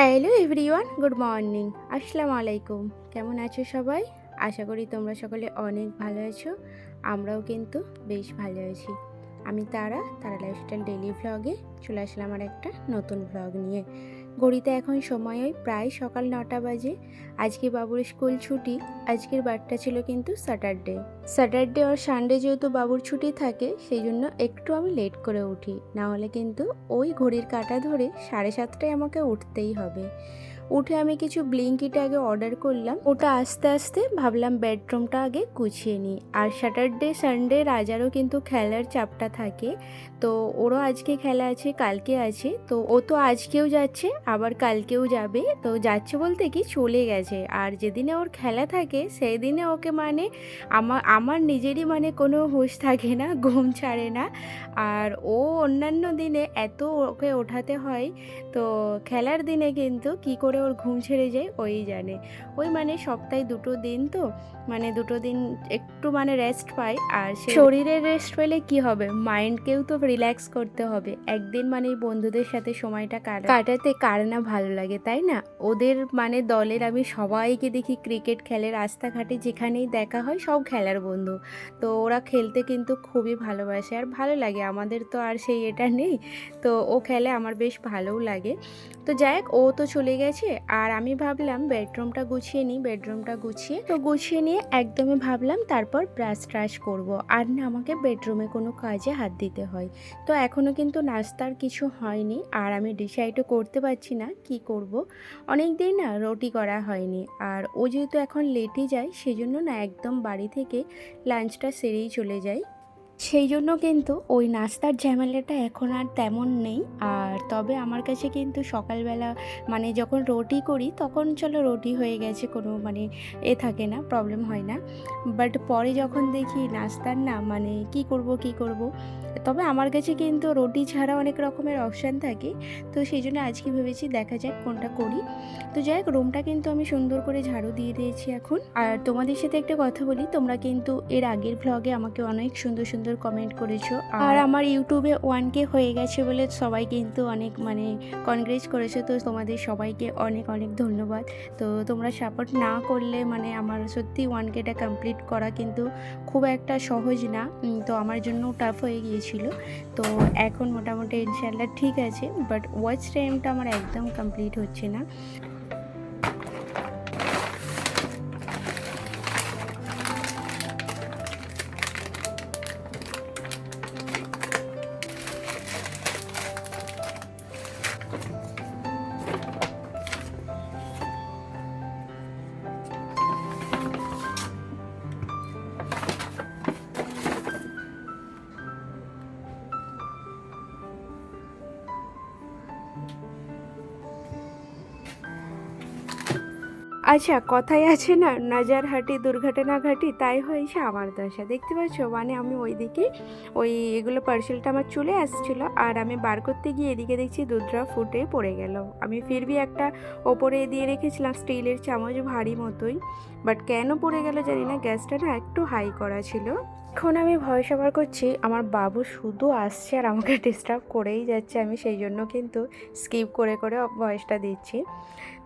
Hello everyone good morning আসসালামু আলাইকুম কেমন আছো সবাই? আশা করি তোমরা সকলে অনেক ভালো আছো। আমরাও কিন্তু বেশ ভালো আছি। আমি তারা তারা লাইফস্টাইল ডেলি ভ্লগে চলে আসলাম আমার একটা নতুন ভ্লগ নিয়ে। ঘড়িতে এখন সময় ওই প্রায় সকাল নটা বাজে। আজকে বাবুর স্কুল ছুটি, আজকের বারটা ছিল কিন্তু স্যাটারডে স্যাটারডে আর সানডে যেহেতু বাবুর ছুটি থাকে সেই জন্য একটু আমি লেট করে উঠি। নাহলে কিন্তু ওই ঘড়ির কাটা ধরে সাড়ে সাতটায় আমাকে উঠতেই হবে। উঠে আমি কিছু ব্লিঙ্কিটা আগে অর্ডার করলাম। ওটা আস্তে আস্তে ভাবলাম বেডরুমটা আগে গুছিয়ে নিই। আর স্যাটারডে সানডে রাজারও কিন্তু খেলার চাপটা থাকে। তো ওরও আজকে খেলা আছে, কালকে আছে। তো ও তো আজকেও যাচ্ছে, আবার কালকেও যাবে। তো যাচ্ছে বলতে কি চলে গেছে। আর যেদিনে ওর খেলা থাকে সেই দিনে ওকে মানে আমার আমার নিজেরই মানে কোনো হুঁশ থাকে না, ঘুম ছাড়ে না। আর ও অন্যান্য দিনে এত ওকে ওঠাতে হয়। তো খেলার দিনে কিন্তু কি করে ওর ঘুম ছেড়ে যায়, ওই জানে। ওই মানে সপ্তাহে দুটো দিন তো মানে দুটো দিন একটু মানে রেস্ট পাই আর সে শরীরের রেস্ট পেলে কি হবে? মাইন্ডকেও তো রিল্যাক্স করতে হবে। একদিন মানে বন্ধুদের সাথে সময়টা কাটা- কাটাতে কার না ভালো লাগে, তাই না? ওদের মানে দলের আমি সবাইকে দেখি ক্রিকেট খেলে, রাস্তাঘাটে যেখানেই দেখা হয় সব খেলার বন্ধু। তো ওরা খেলতে কিন্তু খুবই ভালোবাসে, আর ভালো লাগে। আমাদের তো আর সেই এটা নেই। তো ও খেলে আমার বেশ ভালোও লাগে। তো যাই হোক, ও তো চলে গেছে আর আমি ভাবলাম বেডরুমটা গুছিয়ে নিই, বেডরুমটা গুছিয়ে। তো গুছিয়ে নিয়ে একদমই ভাবলাম তারপর ব্রাশ ট্রাশ করব। আর না, আমাকে বেডরুমে কোনো কাজে হাত দিতে হয়। তো এখনও কিন্তু নাস্তার কিছু হয়নি। আর আমি ডিসাইডও করতে পারছি না কি করব। অনেক দিন না রুটি করা হয়নি। আর ও যেহেতু এখন লেটে যায়, সেজন্য না একদম বাড়ি থেকে লাঞ্চটা সেরেই চলে যায় সেই জন্য কিন্তু ওই নাস্তার ঝামেলাটা এখন আর তেমন নেই। আর তবে আমার কাছে কিন্তু সকালবেলা মানে যখন রুটি করি তখন চলো রুটি হয়ে গেছে, কোনো মানে এ থাকে না প্রবলেম হয় না। বাট পরে যখন দেখি নাস্তার না মানে কি করব কি করব, তবে আমার কাছে কিন্তু রুটি ছাড়া অনেক রকমের অপশান থাকে। তো সেই জন্য আজকে ভেবেছি দেখা যাক কোনটা করি। তো যাই হোক রুমটা কিন্তু আমি সুন্দর করে ঝাড়ু দিয়ে দিয়েছি এখন। আর তোমাদের সাথে একটা কথা বলি, তোমরা কিন্তু এর আগের ভ্লগে আমাকে অনেক সুন্দর সুন্দর কমেন্ট করেছ। আর আমার ইউটিউবে ওয়ান কে হয়ে গেছে বলে সবাই কিন্তু অনেক মানে কনগ্রেজ করেছ। তো তোমাদের সবাইকে অনেক অনেক ধন্যবাদ। তো তোমরা সাপোর্ট না করলে মানে আমার সত্যি ওয়ান কেটা কমপ্লিট করা কিন্তু খুব একটা সহজ না। তো আমার জন্য টাফ হয়ে গিয়েছিল। তো এখন মোটামুটি ইনশাল্লাহ ঠিক আছে। বাট ওয়াচ টাইমটা আমার একদম কমপ্লিট হচ্ছে না। আচ্ছা কথাই আছে না নাজার হাঁটি দুর্ঘটনা ঘাটি তাই হয়েছে আমার দশা। দেখতে পাচ্ছ? মানে আমি ওইদিকে, ওই এগুলো পার্সেলটা আমার চলে আসছিল, আর আমি বার করতে গিয়ে এদিকে দেখছি দুধরা ফুটে পড়ে গেল। আমি ফিরবি একটা ওপরে দিয়ে রেখেছিলাম, স্টিলের চামচ ভারী মতোই বাট কেন পড়ে গেল জানি না, গ্যাসটা না একটু হাই করা ছিল। এখন আমি ভয় সবার করছি, আমার বাবু শুধু আসছে আর আমাকে ডিস্টার্ব করেই যাচ্ছে, আমি সেই জন্য কিন্তু স্কিপ করে করে ভয়েসটা দিচ্ছি।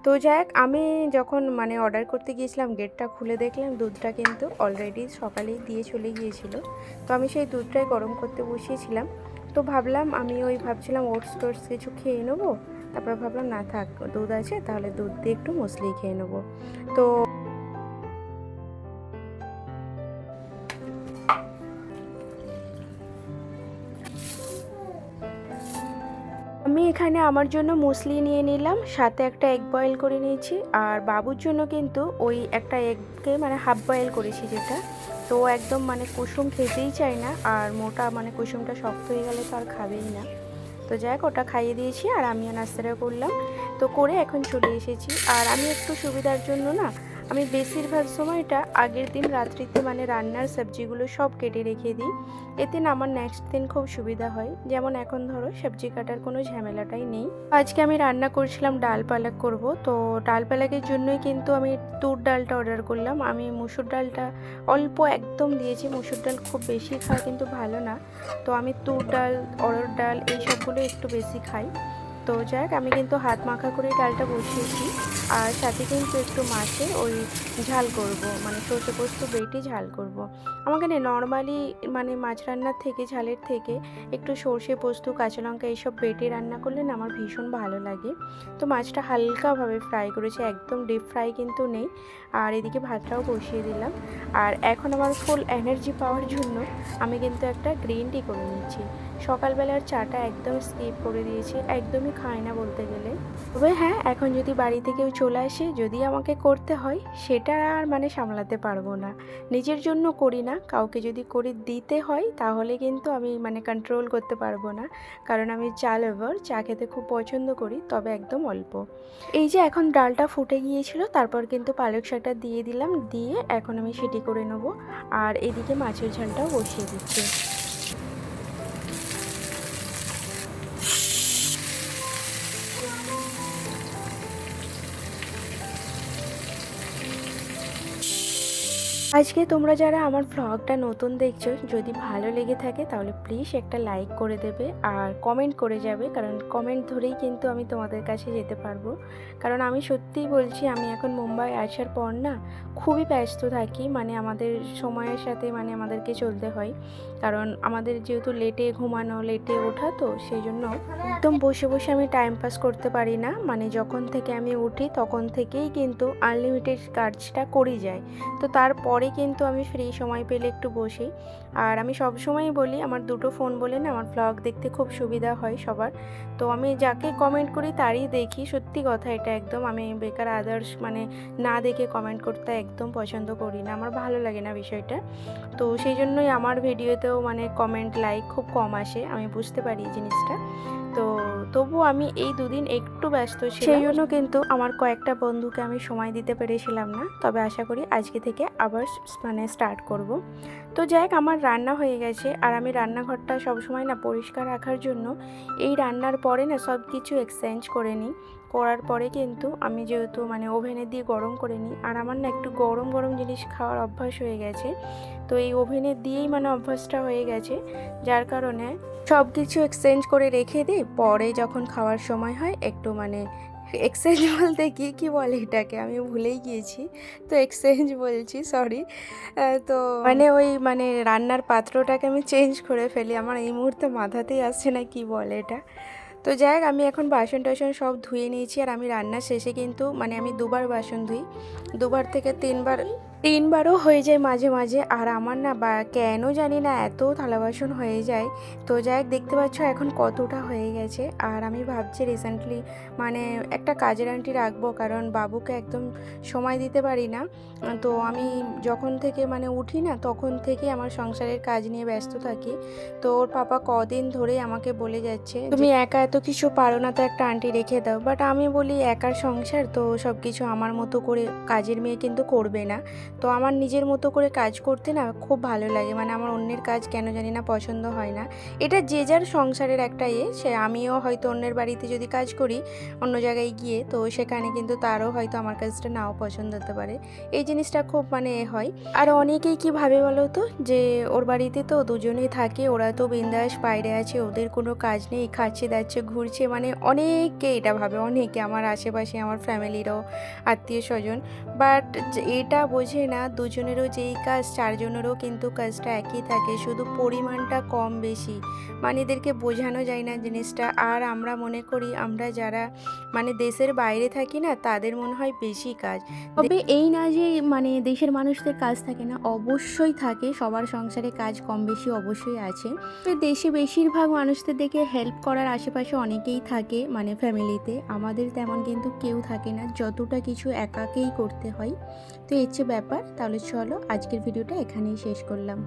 তো যাই হোক, আমি যখন মানে অর্ডার করতে গিয়েছিলাম গেটটা খুলে দেখলাম, দুধটা কিন্তু অলরেডি সকালেই দিয়ে চলে গিয়েছিল। তো আমি সেই দুধটাই গরম করতে বসিয়েছিলাম। তো ভাবলাম আমি ওই ভাবছিলাম ওটস টোটস কিছু খেয়ে নেব। তারপর ভাবলাম, না থাক, দুধ আছে, তাহলে দুধ দিয়ে একটু মুসলি খেয়ে নেব। তো আমি এখানে আমার জন্য মুসলি নিয়ে নিলাম, সাথে একটা এগ বয়েল করে নিয়েছি। আর বাবুর জন্য কিন্তু ওই একটা এগকে মানে হাফ বয়েল করেছি যেটা। তো একদম মানে কুসুম খেতেই চায় না, আর মোটা মানে কুসুমটা শক্ত হয়ে গেলে তো আর খাবেই না। তো যাই ওটা খাইয়ে দিয়েছি, আর আমিও নাস্তাটা করলাম। তো করে এখন চলে এসেছি। আর আমি একটু সুবিধার জন্য না আমি বেশিরভাগ সময়টা আগের দিন রাত্রিতে মানে রান্নার সবজিগুলো সব কেটে রেখে দিই। এতে না আমার নেক্সট দিন খুব সুবিধা হয়। যেমন এখন ধরো সবজি কাটার কোনো ঝামেলাটাই নেই। আজকে আমি রান্না করছিলাম ডাল পালাক করব। তো ডাল পালাকের জন্যই কিন্তু আমি তুর ডালটা অর্ডার করলাম। আমি মুসুর ডালটা অল্প একদম দিয়েছি। মুসুর ডাল খুব বেশি খাওয়া কিন্তু ভালো না। তো আমি তুর ডাল অরড় ডাল এই সবগুলো একটু বেশি খাই। তো যাক আমি কিন্তু হাত মাখা করে ডালটা বসিয়েছি। আর সাথে কিন্তু একটু মাছে ওই ঝাল করব মানে সর্ষে পোস্ত, বেটে ঝাল করব। আমাকে না নর্মালি মানে মাছ রান্নার থেকে, ঝালের থেকে একটু সর্ষে পোস্ত, কাঁচা লঙ্কা এইসব বেটে রান্না করলে না আমার ভীষণ ভালো লাগে। তো মাছটা হালকাভাবে ফ্রাই করেছি, একদম ডিপ ফ্রাই কিন্তু নেই। আর এদিকে ভাতটাও বসিয়ে দিলাম। আর এখন আমার ফুল এনার্জি পাওয়ার জন্য আমি কিন্তু একটা গ্রিন টি করে নিচ্ছি। সকালবেলার চাটা একদম স্কিপ করে দিয়েছি, একদমই খাই না বলতে গেলে। তবে হ্যাঁ এখন যদি বাড়িতে কেউ চলে আসে যদি আমাকে করতে হয়, সেটা আর মানে সামলাতে পারব না। নিজের জন্য করি না, কাউকে যদি করে দিতে হয়, তাহলে কিন্তু আমি মানে কন্ট্রোল করতে পারব না। কারণ আমি চা লেভার চা খেতে খুব পছন্দ করি, তবে একদম অল্প। এই যে এখন ডালটা ফুটে গিয়েছিল, তারপর কিন্তু পালক শাকটা দিয়ে দিলাম, দিয়ে এখন আমি সেটি করে নেব। আর এদিকে মাছের ঝালটাও বসিয়ে দিচ্ছি। আজকে তোমরা যারা আমার ভ্লগটা নতুন দেখছ, যদি ভালো লেগে থাকে তাহলে প্লিজ একটা লাইক করে দেবে আর কমেন্ট করে যাবে, কারণ কমেন্ট ধরেই কিন্তু আমি তোমাদের কাছে যেতে পারব। কারণ আমি সত্যিই বলছি, আমি এখন মুম্বাই আসার পর না খুবই ব্যস্ত থাকি মানে আমাদের সময়ের সাথে মানে আমাদেরকে চলতে হয়। কারণ আমাদের যেহেতু লেটে ঘুমানো লেটে ওঠা তো সেই জন্য একদম বসে বসে আমি টাইম পাস করতে পারি না। মানে যখন থেকে আমি উঠি, তখন থেকেই কিন্তু আনলিমিটেড কাজটা করি যায় তো তারপরে কিন্তু আমি ফ্রি সময় পেলে একটু বসি। আর আমি সব সময় বলি, আমার দুটো ফোন বলে না, আমার ব্লগ দেখতে খুব সুবিধা হয় সবার। তো আমি যাকে কমেন্ট করি তারই দেখি, সত্যি কথা এটা একদম আমি বেকার আদার্স মানে না দেখে কমেন্ট করতে একদম পছন্দ করি না, আমার ভালো লাগে না বিষয়টা। তো সেই জন্যই আমার ভিডিওতেও মানে কমেন্ট লাইক খুব কম আসে, আমি বুঝতে পারি জিনিসটা। তো তবু আমি এই দুদিন একটু ব্যস্ত ছিলাম। সেই জন্য কিন্তু আমার কয়েকটা বন্ধুকে আমি সময় দিতে পেরেছিলাম না। তবে আশা করি আজকে থেকে আবার মানে স্টার্ট করব। তো যাই আমার রান্না হয়ে গেছে। আর আমি রান্নাঘরটা সবসময় না পরিষ্কার রাখার জন্য এই রান্নার পরে না সব কিছু এক্সচেঞ্জ করে নিই। করার পরে কিন্তু আমি যেহেতু মানে ওভেনে দিয়ে গরম করে নিই, আর আমার না একটু গরম গরম জিনিস খাওয়ার অভ্যাস হয়ে গেছে। তো এই ওভেনে দিয়েই মানে অভ্যাসটা হয়ে গেছে। যার কারণে সব কিছু এক্সচেঞ্জ করে রেখে দিই। পরে যখন খাওয়ার সময় হয়, একটু মানে এক্সচেঞ্জ বলতে কি কি বলে এটাকে? আমি ভুলেই গিয়েছি। তো এক্সচেঞ্জ বলছি সরি তো মানে ওই মানে রান্নার পাত্রটাকে আমি চেঞ্জ করে ফেলি। আমার এই মুহূর্তে মাথাতেই আসছে না কি বলে এটা। তো যাই হোক, আমি এখন বাসন টাসন সব ধুয়ে নিয়েছি। আর আমি রান্নার শেষে কিন্তু মানে আমি দুবার বাসন ধুই। দুবার থেকে তিনবার তিনবারও হয়ে যায় মাঝে মাঝে, আর আমার না বা কেন জানি না এত থালা বাসন হয়ে যায়। তো যাই হোক, দেখতে পাচ্ছ এখন কতটা হয়ে গেছে। আর আমি ভাবছি রিসেন্টলি মানে একটা কাজের আন্টি রাখব, কারণ বাবুকে একদম সময় দিতে পারি না। তো আমি যখন থেকে মানে উঠি না, তখন থেকে আমার সংসারের কাজ নিয়ে ব্যস্ত থাকি। তো ওর পাপা কদিন ধরেই আমাকে বলে যাচ্ছে তুমি একা এত কিছু পারো না, তো একটা আন্টি রেখে দাও। বাট আমি বলি, একার সংসার তো সব কিছু আমার মতো করে কাজের মেয়ে কিন্তু করবে না। তো আমার নিজের মতো করে কাজ করতে না খুব ভালো লাগে। মানে আমার অন্যের কাজ কেন জানি না পছন্দ হয় না। এটা যে যার সংসারের একটা ইয়ে সে আমিও হয়তো অন্যের বাড়িতে যদি কাজ করি অন্য জায়গায় গিয়ে, তো সেখানে কিন্তু তারও হয়তো আমার কাজটা নাও পছন্দ হতে পারে। এই জিনিসটা খুব মানে এ হয়। আর অনেকেই কি ভাবে বলো তো? যে ওর বাড়িতে তো দুজনেই থাকে, ওরা তো বিন্দাস বাইরে আছে, ওদের কোনো কাজ নেই, খাচ্ছে দাচ্ছে, ঘুরছে। মানে অনেকে এটা ভাবে, অনেকে আমার আশেপাশে, আমার ফ্যামিলিরও আত্মীয় স্বজন। বাট এটা বোঝে না, দুজনেরও যেই কাজ, চারজনেরও কিন্তু কাজটা একই থাকে, শুধু পরিমাণটা কম বেশি। মানে এদেরকে বোঝানো যায় না জিনিসটা। আর আমরা মনে করি, আমরা যারা মানে দেশের বাইরে থাকি না, তাদের মনে হয় বেশি কাজ। তবে এই না যে মানে দেশের মানুষদের কাজ থাকে না, অবশ্যই থাকে, সবার সংসারে কাজ কম বেশি অবশ্যই আছে। দেশে বেশিরভাগ মানুষদের দেখে হেল্প করার আশেপাশে অনেকেই থাকে মানে ফ্যামিলিতে আমাদের তেমন কিন্তু কেউ থাকে না, যতটা কিছু একাকেই করতে হয়। তো এর চেয়ে ব্যাপার তাহলে চলো আজকের ভিডিওটা এখানেই শেষ করলাম।